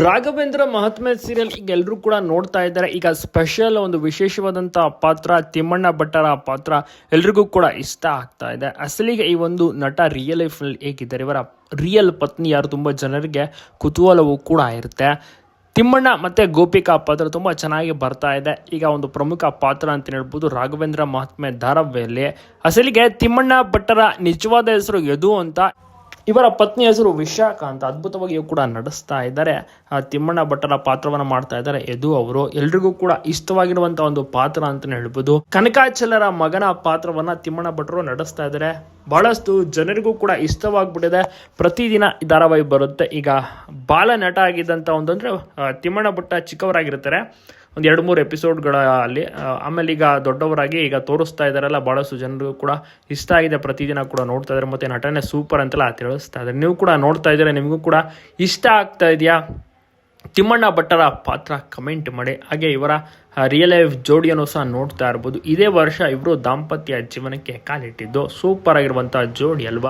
ರಾಘವೇಂದ್ರ ಮಹಾತ್ಮೆ serial ಈಗ ಎಲ್ಲರೂ ಕೂಡ ನೋಡ್ತಾ ಇದ್ದಾರೆ. ಈಗ ಸ್ಪೆಷಲ್ ಒಂದು ವಿಶೇಷವಾದಂಥ ಪಾತ್ರ, ತಿಮ್ಮಣ್ಣ ಭಟ್ಟರ ಪಾತ್ರ ಎಲ್ರಿಗೂ ಕೂಡ ಇಷ್ಟ ಆಗ್ತಾ ಇದೆ. ಅಸಲಿಗೆ ಈ ಒಂದು ನಟ ರಿಯಲ್ ಲೈಫ್ನಲ್ಲಿ ಹೇಗಿದ್ದಾರೆ? ಇವರ ರಿಯಲ್ ಪತ್ನಿ ಯಾರು ತುಂಬ ಜನರಿಗೆ ಕುತೂಹಲವೂ ಕೂಡ ಇರುತ್ತೆ. ತಿಮ್ಮಣ್ಣ ಮತ್ತು ಗೋಪಿಕಾ ಪಾತ್ರ ತುಂಬ ಚೆನ್ನಾಗಿ ಬರ್ತಾ ಇದೆ. ಈಗ ಒಂದು ಪ್ರಮುಖ ಪಾತ್ರ ಅಂತ ಹೇಳ್ಬೋದು ರಾಘವೇಂದ್ರ ಮಹಾತ್ಮೆ ಧಾರಾವಾಹಿಯಲ್ಲಿ. ಅಸಲಿಗೆ ತಿಮ್ಮಣ್ಣ ಭಟ್ಟರ ನಿಜವಾದ ಹೆಸರು ಯದು ಅಂತ ಇವರ ಪತ್ನಿ ಹೆಸರು ವಿಶಾಖ ಅಂತ ಅದ್ಭುತವಾಗಿಯೂ ಕೂಡ ನಡೆಸ್ತಾ ಇದ್ದಾರೆ. ತಿಮ್ಮಣ್ಣ ಭಟ್ಟರ ಪಾತ್ರವನ್ನು ಮಾಡ್ತಾ ಇದ್ದಾರೆ ಯದು ಅವರು. ಎಲ್ರಿಗೂ ಕೂಡ ಇಷ್ಟವಾಗಿರುವಂತಹ ಒಂದು ಪಾತ್ರ ಅಂತಾನೆ ಹೇಳ್ಬೋದು. ಕನಕಾಚಲರ ಮಗನ ಪಾತ್ರವನ್ನ ತಿಮ್ಮಣ್ಣ ಭಟ್ಟರು ನಡೆಸ್ತಾ ಇದ್ದಾರೆ. ಬಹಳಷ್ಟು ಜನರಿಗೂ ಕೂಡ ಇಷ್ಟವಾಗ್ಬಿಟ್ಟಿದೆ. ಪ್ರತಿದಿನ ಈ ಧಾರಾವಾಹಿ ಬರುತ್ತೆ. ಈಗ ಬಾಲ ನಟ ಆಗಿದ್ದಂಥ ಒಂದಂದ್ರೆ ತಿಮ್ಮಣ್ಣ ಭಟ್ಟ ಚಿಕ್ಕವರಾಗಿರ್ತಾರೆ. ಒಂದು ಎರಡು ಮೂರು ಎಪಿಸೋಡ್ಗಳಲ್ಲಿ ಆಮೇಲೆ ಈಗ ದೊಡ್ಡವರಾಗಿ ಈಗ ತೋರಿಸ್ತಾ ಇದ್ದಾರಲ್ಲ ಭಾಳಷ್ಟು ಜನರಿಗೂ ಕೂಡ ಇಷ್ಟ ಆಗಿದೆ. ಪ್ರತಿದಿನ ಕೂಡ ನೋಡ್ತಾ ಇದ್ದಾರೆ. ಮತ್ತು ನಟನೆ ಸೂಪರ್ ಅಂತೆಲ್ಲ ತಿಳಿಸ್ತಾ ಇದ್ದಾರೆ. ನೀವು ಕೂಡ ನೋಡ್ತಾ ಇದ್ದೀರಾ? ನಿಮಗೂ ಕೂಡ ಇಷ್ಟ ಆಗ್ತಾ ಇದೆಯಾ? ತಿಮ್ಮಣ್ಣ ಭಟ್ಟರ ಪಾತ್ರ ಕಮೆಂಟ್ ಮಾಡಿ. ಹಾಗೆ ಇವರ ರಿಯಲ್ ಲೈಫ್ ಜೋಡಿಯನ್ನು ಸಹ ನೋಡ್ತಾ ಇರ್ಬೋದು. ಇದೇ ವರ್ಷ ಇವರು ದಾಂಪತ್ಯ ಜೀವನಕ್ಕೆ ಕಾಲಿಟ್ಟಿದ್ದು. ಸೂಪರ್ ಆಗಿರುವಂತಹ ಜೋಡಿ ಅಲ್ವಾ?